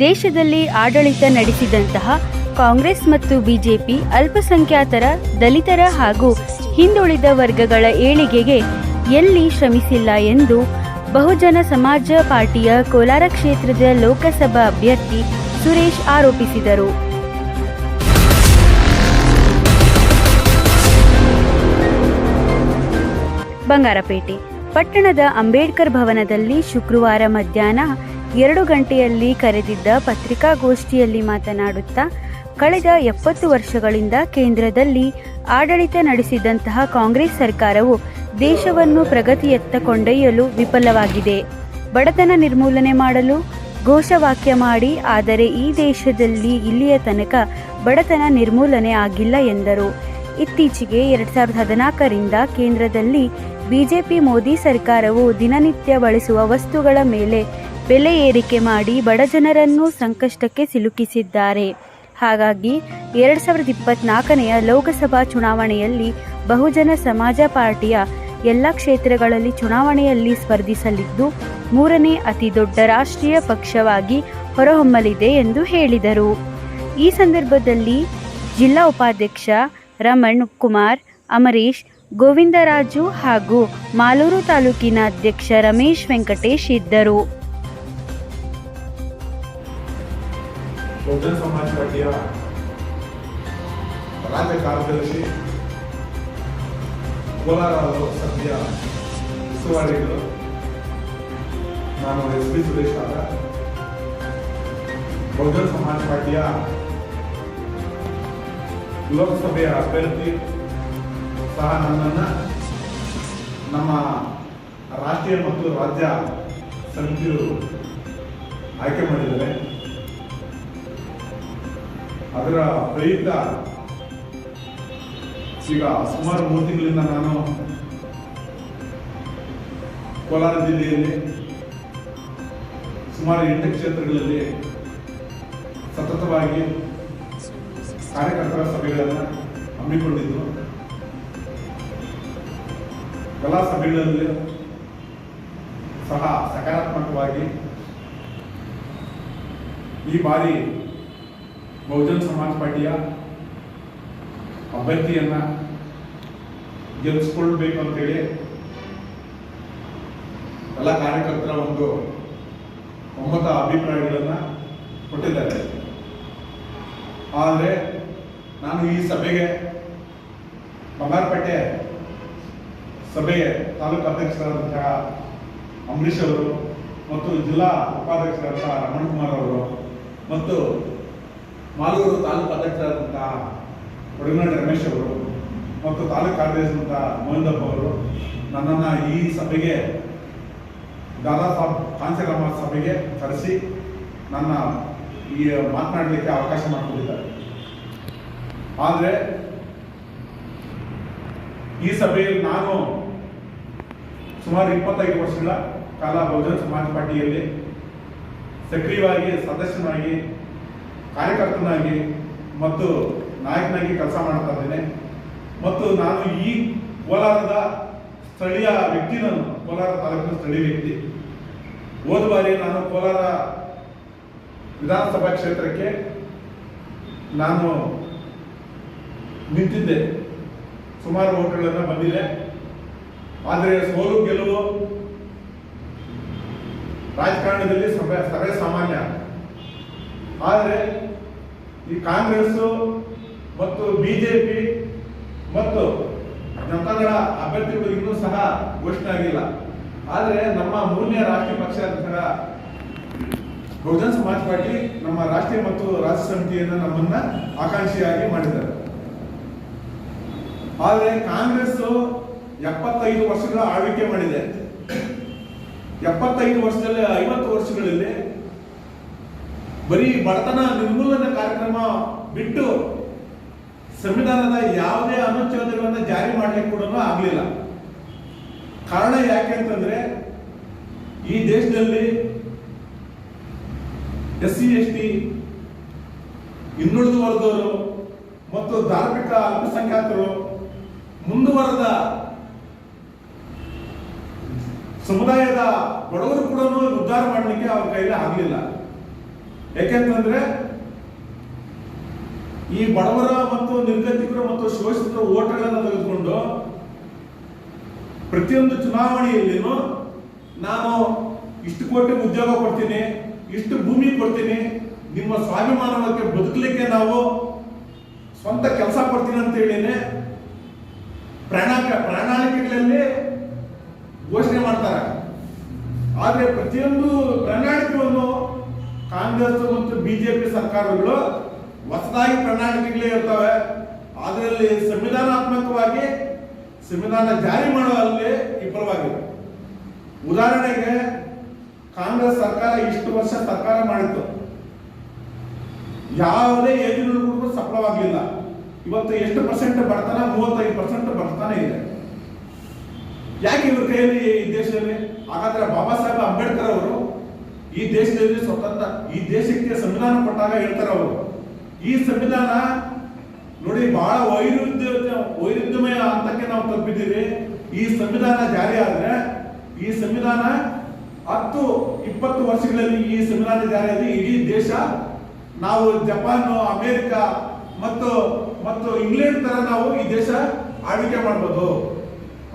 ದೇಶದಲ್ಲಿ ಆಡಳಿತ ನಡೆಸಿದಂತಹ ಕಾಂಗ್ರೆಸ್ ಮತ್ತು ಬಿಜೆಪಿ ಅಲ್ಪಸಂಖ್ಯಾತರ, ದಲಿತರ ಹಾಗೂ ಹಿಂದುಳಿದ ವರ್ಗಗಳ ಏಳಿಗೆಗೆ ಎಲ್ಲಿ ಶ್ರಮಿಸಿಲ್ಲ ಎಂದು ಬಹುಜನ ಸಮಾಜ ಪಾರ್ಟಿಯ ಕೋಲಾರ ಕ್ಷೇತ್ರದ ಲೋಕಸಭಾ ಅಭ್ಯರ್ಥಿ ಸುರೇಶ್ ಆರೋಪಿಸಿದರು. ಬಂಗಾರಪೇಟೆ, ಪಟ್ಟಣದ ಅಂಬೇಡ್ಕರ್ ಭವನದಲ್ಲಿ ಶುಕ್ರವಾರ ಮಧ್ಯಾಹ್ನ ಎರಡು ಗಂಟೆಯಲ್ಲಿ ಕರೆದಿದ್ದ ಪತ್ರಿಕಾಗೋಷ್ಠಿಯಲ್ಲಿ ಮಾತನಾಡುತ್ತಾ, ಕಳೆದ ಎಪ್ಪತ್ತು ವರ್ಷಗಳಿಂದ ಕೇಂದ್ರದಲ್ಲಿ ಆಡಳಿತ ನಡೆಸಿದಂತಹ ಕಾಂಗ್ರೆಸ್ ಸರ್ಕಾರವು ದೇಶವನ್ನು ಪ್ರಗತಿಯತ್ತ ಕೊಂಡೊಯ್ಯಲು ವಿಫಲವಾಗಿದೆ. ಬಡತನ ನಿರ್ಮೂಲನೆ ಮಾಡಲು ಘೋಷವಾಕ್ಯ ಮಾಡಿ, ಆದರೆ ಈ ದೇಶದಲ್ಲಿ ಇಲ್ಲಿಯ ತನಕ ಬಡತನ ನಿರ್ಮೂಲನೆ ಆಗಿಲ್ಲ ಎಂದರು. ಇತ್ತೀಚೆಗೆ ಎರಡ್ ಸಾವಿರದ ಹದಿನಾಲ್ಕರಿಂದ ಕೇಂದ್ರದಲ್ಲಿ ಬಿಜೆಪಿ ಮೋದಿ ಸರ್ಕಾರವು ದಿನನಿತ್ಯ ಬಳಸುವ ವಸ್ತುಗಳ ಮೇಲೆ ಬೆಲೆ ಏರಿಕೆ ಮಾಡಿ ಬಡಜನರನ್ನು ಸಂಕಷ್ಟಕ್ಕೆ ಸಿಲುಕಿಸಿದ್ದಾರೆ. ಹಾಗಾಗಿ ಎರಡು ಸಾವಿರದ ಇಪ್ಪತ್ನಾಲ್ಕನೆಯ ಲೋಕಸಭಾ ಚುನಾವಣೆಯಲ್ಲಿ ಬಹುಜನ ಸಮಾಜ ಪಾರ್ಟಿಯ ಎಲ್ಲ ಕ್ಷೇತ್ರಗಳಲ್ಲಿ ಚುನಾವಣೆಯಲ್ಲಿ ಸ್ಪರ್ಧಿಸಲಿದ್ದು, ಮೂರನೇ ಅತಿ ದೊಡ್ಡ ರಾಷ್ಟ್ರೀಯ ಪಕ್ಷವಾಗಿ ಹೊರಹೊಮ್ಮಲಿದೆ ಎಂದು ಹೇಳಿದರು. ಈ ಸಂದರ್ಭದಲ್ಲಿ ಜಿಲ್ಲಾ ಉಪಾಧ್ಯಕ್ಷ ರಮಣ್ ಕುಮಾರ್, ಅಮರೀಶ್, ಗೋವಿಂದರಾಜು ಹಾಗೂ ಮಾಲೂರು ತಾಲೂಕಿನ ಅಧ್ಯಕ್ಷ ರಮೇಶ್ ವೆಂಕಟೇಶ್ ಇದ್ದರು. ಬಹುಜನ ಸಮಾಜ ಪಾರ್ಟಿಯ ರಾಜ್ಯ ಕಾರ್ಯದರ್ಶಿ ಕೋಲಾರ ಲೋಕಸಭೆಯ ಉಸ್ತುವಾರಿಗಳು ನಾನು ಎಸ್ ಪಿ ಸುರೇಶ್ ಆದ ಬಹುಜನ ಸಮಾಜ ಪಾರ್ಟಿಯ ಲೋಕಸಭೆಯ ಅಭ್ಯರ್ಥಿ ಸಹ ನನ್ನನ್ನು ನಮ್ಮ ರಾಷ್ಟ್ರೀಯ ಮತ್ತು ರಾಜ್ಯ ಸಮಿತಿಯು ಆಯ್ಕೆ ಮಾಡಿದ್ದಾರೆ ಅದರ ಪ್ರಯುಕ್ತ ಈಗ ಸುಮಾರು ಮೂರು ತಿಂಗಳಿಂದ ನಾನು ಕೋಲಾರ ಜಿಲ್ಲೆಯಲ್ಲಿ ಸುಮಾರು ಎಂಟು ಕ್ಷೇತ್ರಗಳಲ್ಲಿ ಸತತವಾಗಿ ಕಾರ್ಯಕರ್ತರ ಸಭೆಗಳನ್ನು ಹಮ್ಮಿಕೊಂಡಿದ್ದು. ಎಲ್ಲ ಸಭೆಗಳಲ್ಲಿ ಸಹ ಸಕಾರಾತ್ಮಕವಾಗಿ ಈ ಬಾರಿ ಬಹುಜನ ಸಮಾಜ ಪಾರ್ಟಿಯ ಅಭ್ಯರ್ಥಿಯನ್ನ ಗೆಲ್ಲಿಸ್ಕೊಳ್ಬೇಕು ಅಂತೇಳಿ ಎಲ್ಲ ಕಾರ್ಯಕರ್ತರ ಒಂದು ಒಮ್ಮತ ಅಭಿಪ್ರಾಯಗಳನ್ನ ಕೊಟ್ಟಿದ್ದಾರೆ. ಆದರೆ ನಾನು ಈ ಸಭೆಗೆ ಬಂಗಾರಪೇಟೆ ಸಭೆಗೆ ತಾಲೂಕು ಅಧ್ಯಕ್ಷರಾದಂತಹ ಅಂಬರೀಷ್ ಅವರು ಮತ್ತು ಜಿಲ್ಲಾ ಉಪಾಧ್ಯಕ್ಷರಾದಂತಹ ರಮಣ್ ಕುಮಾರ್ ಅವರು ಮತ್ತು ಮಾಲೂರು ತಾಲೂಕು ಅಧ್ಯಕ್ಷರಾದಂತಹ ಒಡಗನಾಡಿ ರಮೇಶ್ ಅವರು ಮತ್ತು ತಾಲೂಕು ಕಾರ್ಯದರ್ಶಿಯಂತಹ ಮೋಹನ್ದಪ್ಪ ಅವರು ನನ್ನನ್ನು ಈ ಸಭೆಗೆ ದಾದಾ ಸಾಬ್ ಕಾಂಚರಾಮ ಸಭೆಗೆ ಕರೆಸಿ ನನ್ನ ಈ ಮಾತನಾಡಲಿಕ್ಕೆ ಅವಕಾಶ ಮಾಡಿಕೊಂಡಿದ್ದಾರೆ ಆದರೆ ಈ ಸಭೆಯಲ್ಲಿ ನಾನು ಸುಮಾರು ಇಪ್ಪತ್ತೈದು ವರ್ಷಗಳ ಕಾಲ ಬಹುಜನ ಸಮಾಜ ಪಾರ್ಟಿಯಲ್ಲಿ ಸಕ್ರಿಯವಾಗಿ, ಸದಸ್ಯನಾಗಿ ಕಾರ್ಯಕರ್ತನಾಗಿ ಮತ್ತು ನಾಯಕನಾಗಿ ಕೆಲಸ ಮಾಡ್ತಾ ಇದ್ದೇನೆ. ಮತ್ತು ನಾನು ಈ ಕೋಲಾರದ ಸ್ಥಳೀಯ ವ್ಯಕ್ತಿ ನಾನು ಕೋಲಾರ ತಾಲೂಕಿನ ಸ್ಥಳೀಯ ವ್ಯಕ್ತಿ. ಹೋದ ಬಾರಿ ನಾನು ಕೋಲಾರ ವಿಧಾನಸಭಾ ಕ್ಷೇತ್ರಕ್ಕೆ ನಾನು ನಿಂತಿದ್ದೆ. ಸುಮಾರು ಓಟ್ಗಳನ್ನು ಬಂದಿದೆ. ಆದರೆ ಸೋಲು ಗೆಲುವು ರಾಜಕಾರಣದಲ್ಲಿ ಸಭೆ ಸರ್ವೇ ಸಾಮಾನ್ಯ. ಆದರೆ ಈ ಕಾಂಗ್ರೆಸ್ ಮತ್ತು ಬಿಜೆಪಿ ಮತ್ತು ಜನತಾದಳ ಅಭ್ಯರ್ಥಿಗಳು ಇನ್ನೂ ಸಹ ಘೋಷಣೆ ಆಗಿಲ್ಲ. ಆದರೆ ನಮ್ಮ ಮೂರನೇ ರಾಷ್ಟ್ರೀಯ ಪಕ್ಷ ಬಹುಜನ ಸಮಾಜ ಪಾರ್ಟಿ ನಮ್ಮ ರಾಷ್ಟ್ರೀಯ ಮತ್ತು ರಾಜ್ಯ ಸಮಿತಿಯನ್ನು ನಮ್ಮನ್ನ ಆಕಾಂಕ್ಷಿಯಾಗಿ ಮಾಡಿದ್ದಾರೆ. ಆದರೆ ಕಾಂಗ್ರೆಸ್ ಎಪ್ಪತ್ತೈದು ವರ್ಷಗಳ ಆಳ್ವಿಕೆ ಮಾಡಿದೆ. ಎಪ್ಪತ್ತೈದು ವರ್ಷದಲ್ಲಿ ಐವತ್ತು ವರ್ಷಗಳಲ್ಲಿ ಬರೀ ಬಡತನ ನಿರ್ಮೂಲನೆ ಕಾರ್ಯಕ್ರಮ ಬಿಟ್ಟು ಸಂವಿಧಾನದ ಯಾವುದೇ ಅನುಚ್ಛೇದಗಳನ್ನು ಜಾರಿ ಮಾಡಲಿಕ್ಕೆ ಕೂಡ ಆಗಲಿಲ್ಲ. ಕಾರಣ ಯಾಕೆ ಅಂತಂದ್ರೆ ಈ ದೇಶದಲ್ಲಿ ಎಸ್ ಸಿ ಎಸ್ ಟಿ ಇನ್ನುಳಿದ ವರ್ಗದವರು ಮತ್ತು ಧಾರ್ಮಿಕ ಅಲ್ಪಸಂಖ್ಯಾತರು ಮುಂದುವರೆದ ಸಮುದಾಯದ ಬಡವರು ಕೂಡ ಉದ್ಧಾರ ಮಾಡಲಿಕ್ಕೆ ಅವ್ರ ಕೈಲಿ ಆಗಲಿಲ್ಲ. ಯಾಕೆಂತಂದ್ರೆ ಈ ಬಡವರ ಮತ್ತು ನಿರ್ಗತಿಕರು ಮತ್ತು ಶೋಷಿತರ ಓಟ್ಗಳನ್ನು ತೆಗೆದುಕೊಂಡು ಪ್ರತಿಯೊಂದು ಚುನಾವಣೆಯಲ್ಲಿನೂ ನಾನು ಇಷ್ಟು ಕೋಟಿ ಉದ್ಯೋಗ ಕೊಡ್ತೀನಿ, ಇಷ್ಟು ಭೂಮಿ ಕೊಡ್ತೀನಿ, ನಿಮ್ಮ ಸ್ವಾಭಿಮಾನಕ್ಕೆ ಬದುಕಲಿಕ್ಕೆ ನಾವು ಸ್ವಂತ ಕೆಲಸ ಕೊಡ್ತೀನಿ ಅಂತ ಹೇಳಿನೇ ಪ್ರಾಣ ಪ್ರಣಾಳಿಕೆಗಳಲ್ಲಿ ಘೋಷಣೆ ಮಾಡ್ತಾರೆ. ಆದರೆ ಪ್ರತಿಯೊಂದು ಪ್ರಣಾಳಿಕೆಯನ್ನು ಕಾಂಗ್ರೆಸ್ ಮತ್ತು ಬಿಜೆಪಿ ಸರ್ಕಾರಗಳು ಹೊಸದಾಗಿ ಪ್ರಣಾಳಿಕೆಗಳೇ ಇರ್ತವೆ. ಅದರಲ್ಲಿ ಸಂವಿಧಾನಾತ್ಮಕವಾಗಿ ಸಂವಿಧಾನ ಜಾರಿ ಮಾಡುವಲ್ಲಿ ವಿಫಲವಾಗಿದೆ ಉದಾಹರಣೆಗೆ ಕಾಂಗ್ರೆಸ್ ಸರ್ಕಾರ ಇಷ್ಟು ವರ್ಷ ಸರ್ಕಾರ ಮಾಡಿತ್ತು. ಯಾವುದೇ ಯೋಜನೆಗಳು ಸಫಲವಾಗಲಿಲ್ಲ ಇವತ್ತು ಎಷ್ಟು ಪರ್ಸೆಂಟ್ ಬಡತನ? ಮೂವತ್ತೈದು ಪರ್ಸೆಂಟ್ ಬಡತನ ಇದೆ. ಯಾಕೆ ಇವ್ರ ಕೈಯಲ್ಲಿ ಈ ದೇಶದಲ್ಲಿ? ಹಾಗಾದ್ರೆ ಬಾಬಾ ಸಾಹೇಬ್ ಅಂಬೇಡ್ಕರ್ ಅವರು ಈ ದೇಶದಲ್ಲಿ ಸ್ವತಂತ್ರ, ಈ ದೇಶಕ್ಕೆ ಸಂವಿಧಾನ ಕೊಟ್ಟಾಗ ಹೇಳ್ತಾರೆ ಅವರು. ಈ ಸಂವಿಧಾನ ನೋಡಿ ಬಹಳ ವೈರುಧ್ಯ ವೈರುಧ್ಯಮಯ ಹಂತಕ್ಕೆ ನಾವು ತಪ್ಪಿದ್ದೀವಿ. ಈ ಸಂವಿಧಾನ ಜಾರಿ ಆದ್ರೆ, ಈ ಸಂವಿಧಾನ ಹತ್ತು, ಇಪ್ಪತ್ತು ವರ್ಷಗಳಲ್ಲಿ ಈ ಸಂವಿಧಾನ ಜಾರಿ ಆದ್ರೆ ಇಡೀ ದೇಶ ನಾವು ಜಪಾನ್, ಅಮೆರಿಕ ಮತ್ತು ಮತ್ತು ಇಂಗ್ಲೆಂಡ್ ತರ ನಾವು ಈ ದೇಶ ಆಳ್ವಿಕೆ ಮಾಡಬಹುದು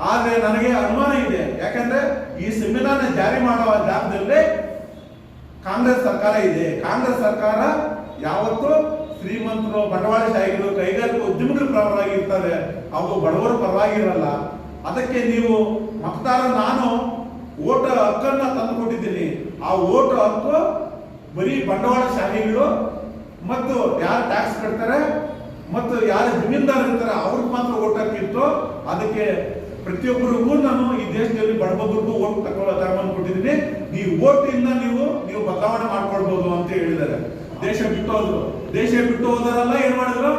ಆದ್ರೆ ನನಗೆ ಅನುಮಾನ ಇದೆ. ಯಾಕಂದ್ರೆ ಈ ಸಂವಿಧಾನ ಜಾರಿ ಮಾಡುವ ಜಾಗದಲ್ಲಿ ಕಾಂಗ್ರೆಸ್ ಸರ್ಕಾರ ಇದೆ. ಕಾಂಗ್ರೆಸ್ ಸರ್ಕಾರ ಯಾವತ್ತು ಶ್ರೀಮಂತರು ಬಂಡವಾಳಶಾಹಿಗಳು ಕೈಗಾರಿಕಾ ಉದ್ಯಮಗಳ ಪರವಾಗಿ ಇರ್ತಾರೆ ಅವು ಬಡವರ ಪರವಾಗಿ ಇರಲ್ಲ ಅದಕ್ಕೆ ನೀವು ಮತದಾರ, ನಾನು ಓಟ ಹಕ್ಕನ್ನ ತಂದುಕೊಟ್ಟಿದ್ದೀನಿ. ಆ ಓಟ್ ಹಕ್ಕು ಬರೀ ಬಂಡವಾಳಶಾಹಿಗಳು ಮತ್ತು ಯಾರು ಟ್ಯಾಕ್ಸ್ ಕಟ್ತಾರೆ ಮತ್ತು ಯಾರು ಜಮೀನ್ದಾರ ಇರ್ತಾರೆ, ಅವ್ರಿಗೆ ಮಾತ್ರ ಓಟ್ ಹಾಕಿತ್ತು ಅದಕ್ಕೆ ಪ್ರತಿಯೊಬ್ಬರಿಗೂ ನಾನು ಈ ದೇಶದಲ್ಲಿ ಬಡಬಗ್ರಿಗೂ ಓಟ್ ತಗೊಳ್ಳೋ ತಗೊಂಡು ಕೊಟ್ಟಿದ್ದೀನಿ ನೀವು ಓಟ್ ನೀವು ನೀವು ಬದಲಾವಣೆ ಮಾಡ್ಕೊಳ್ಬಹುದು ಅಂತ ಹೇಳಿದ್ದಾರೆ. ದೇಶ ಬಿಟ್ಟು ಹೋದ್ರು. ದೇಶ ಬಿಟ್ಟು ಹೋದರೆಲ್ಲ ಏನ್ ಮಾಡಿದ್ರು?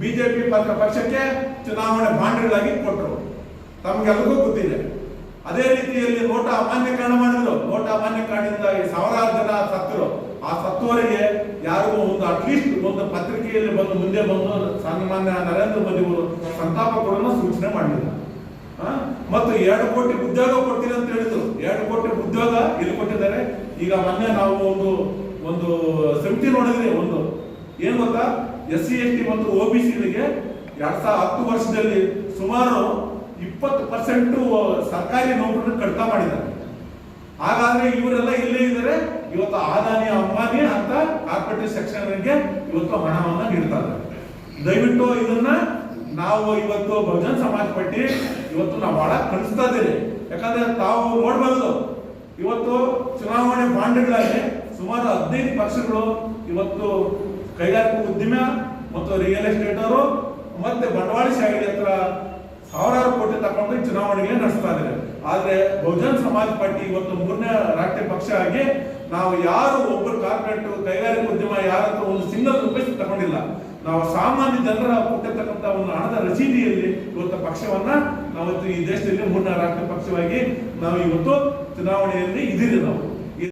ಬಿಜೆಪಿ ಪಕ್ಷಕ್ಕೆ ಚುನಾವಣೆ ಬಾಂಡ್ಗಳಾಗಿ ಕೊಟ್ಟರು ತಮ್ಗೆಲ್ರಿಗೂ ಗೊತ್ತಿದೆ. ಅದೇ ರೀತಿಯಲ್ಲಿ ನೋಟ ಅಮಾನ್ಯೀಕರಣ ಮಾಡಿದ್ರು. ನೋಟ ಅಮಾನ್ಯಕರಣದಿಂದ ಈ ಸಾವಿರಾರು ಜನ ಸತ್ತರು. ಆ ಸತ್ತುವರಿಗೆ ಯಾರಿಗೂ ಒಂದು ಅಟ್ಲೀಸ್ಟ್ ಒಂದು ಪತ್ರಿಕೆಯಲ್ಲಿ ಬಂದು ಮುಂದೆ ಬಂದು ಸನ್ಮಾನ್ಯ ನರೇಂದ್ರ ಮೋದಿ ಅವರು ಸಂತಾಪ ಕೊಡೋಣ ಸೂಚನೆ ಆ? ಮತ್ತು ಎರಡು ಕೋಟಿ ಉದ್ಯೋಗ ಕೊಡ್ತೀರಿ ಅಂತ ಹೇಳಿದ್ರು. ಎರಡು ಕೋಟಿ ಉದ್ಯೋಗ ಇಲ್ಲಿ ಕೊಟ್ಟಿದ್ದಾರೆ. ಈಗ ಮೊನ್ನೆ ನಾವು ಒಂದು ಒಂದು ಸಮಿತಿ ನೋಡಿದ್ರಿ ಒಂದು. ಏನ್ ಗೊತ್ತಾ? ಎಸ್ ಸಿ ಎಸ್ ಟಿ ಮತ್ತು ಒ ಬಿ ಸಿಗಳಿಗೆ ಎರಡ್ ಸಾವಿರದ ಹತ್ತು ವರ್ಷದಲ್ಲಿ ಸುಮಾರು ಇಪ್ಪತ್ತು ಪರ್ಸೆಂಟ್ ಸರ್ಕಾರಿ ನೌಕರನ್ನು ಕಡಿತ ಮಾಡಿದ್ದಾರೆ. ಹಾಗಾದ್ರೆ ಇವರೆಲ್ಲ ಇಲ್ಲೇ ಇದ್ದಾರೆ. ಇವತ್ತು ಆದಾನಿ, ಅಂಬಾನಿ ಅಂತ ಕಾರ್ಪೊರೇಟ್ ಸೆಕ್ಷನ್ಗೆ ಇವತ್ತು ಹಣವನ್ನು ನೀಡ್ತಾ ಇದ್ದಾರೆ. ದಯವಿಟ್ಟು ಇದನ್ನ ನಾವು ಇವತ್ತು ಬಹುಜನ್ ಸಮಾಜ ಪಟ್ಟಿ ಇವತ್ತು ನಾವು ಬಹಳ ಕಲಿಸ್ತಾ ಇದ್ದೀರಿ. ಯಾಕಂದ್ರೆ ತಾವು ನೋಡಬಹುದು ಇವತ್ತು ಚುನಾವಣೆ ಬಾಂಡ್ಗಳಲ್ಲಿ ಸುಮಾರು ಹದಿನೈದು ಪಕ್ಷಗಳು ಇವತ್ತು ಕೈಗಾರಿಕಾ ಉದ್ಯಮ ಮತ್ತು ರಿಯಲ್ ಎಸ್ಟೇಟ್ ಅವರು ಮತ್ತೆ ಬಂಡವಾಳಶಾಹಿ ಹತ್ರ ಸಾವಿರಾರು ಕೋಟಿ ತಗೊಂಡು ಈ ಚುನಾವಣೆಗೆ ನಡೆಸ್ತಾ ಇದ್ದಾರೆ. ಆದ್ರೆ ಬಹುಜನ್ ಸಮಾಜ ಪಾರ್ಟಿ ಇವತ್ತು ಮೂರನೇ ರಾಷ್ಟ್ರೀಯ ಪಕ್ಷ ಆಗಿ ನಾವು ಯಾರು ಒಬ್ಬರು ಕಾರ್ಪೊರೇಟ್, ಕೈಗಾರಿಕಾ ಉದ್ಯಮ ಯಾರತ್ರ ಒಂದು ಸಿಂಗಲ್ ರೂಪಾಯಿ ತಗೊಂಡಿಲ್ಲ. ನಾವು ಸಾಮಾನ್ಯ ಜನರ ಕೊಟ್ಟಿರ್ತಕ್ಕಂಥ ಒಂದು ಹಣದ ರಸೀದಿಯಲ್ಲಿ ಇವತ್ತು ಪಕ್ಷವನ್ನ ನಾವತ್ತು ಈ ದೇಶದಲ್ಲಿ ಮೂರನೇ ರಾಷ್ಟ್ರ ಪಕ್ಷವಾಗಿ ನಾವು ಇವತ್ತು ಚುನಾವಣೆಯಲ್ಲಿ ಇದ್ದೀರಿ ನಾವು.